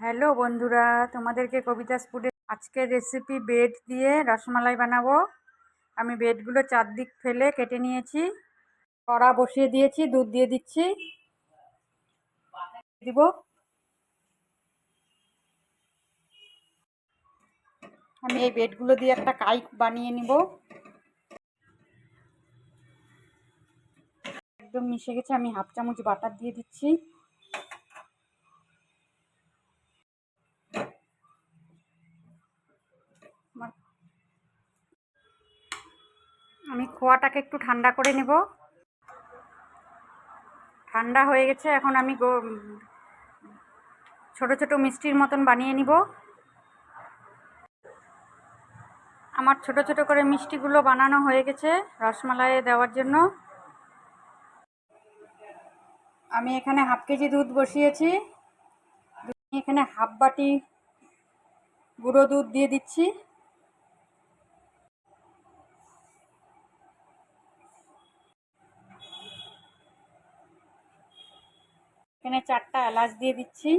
Hello বন্ধুরা, তোমাদেরকে কবিতা স্পুডে আজকের রেসিপি বেড দিয়ে রসমালাই বানাবো। আমি বেডগুলো চারদিক ফেলে কেটে নিয়েছি, কড়া বসিয়ে দিয়েছি, দুধ দিয়ে দিচ্ছি। দিব। আমি এই বেডগুলো দিয়ে একটা কাইক বানিয়ে নিব। একদম মিশে গেছে, আমি হাফ চামচ বাটার দিয়ে দিচ্ছি। আমি খোয়াটাকে একটু ঠান্ডা করে নেব। ঠান্ডা হয়ে গেছে, এখন আমি ছোট ছোট মিষ্টির মতন বানিয়ে নিব। আমার ছোট ছোট করে মিষ্টিগুলো বানানো হয়ে গেছে রসমালাইয়ে দেওয়ার জন্য। আমি এখানে হাফ কেজি দুধ বসিয়েছি। এখানে হাফ বাটি গুঁড়ো দুধ দিয়ে দিচ্ছি। এখানে চারটা এলাচ দিয়ে দিচ্ছি।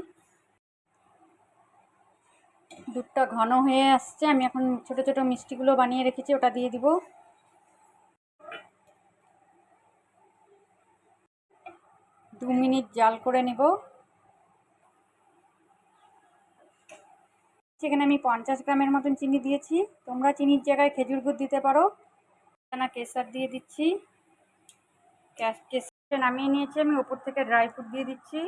দুধটা ঘন হয়ে আসছে, আমি এখন ছোট ছোট মিষ্টিগুলো বানিয়ে রেখেছি, ওটা দিয়ে দিব। দু মিনিট জাল করে নেব। সেখানে আমি পঞ্চাশ গ্রামের মতন চিনি দিয়েছি। তোমরা চিনির জায়গায় খেজুর গুড় দিতে পারো। কেসার দিয়ে দিচ্ছি। কেসার নামিয়ে নিয়েছি আমি ওপর থেকে ড্রাই ফ্রুট দিয়ে দিচ্ছি।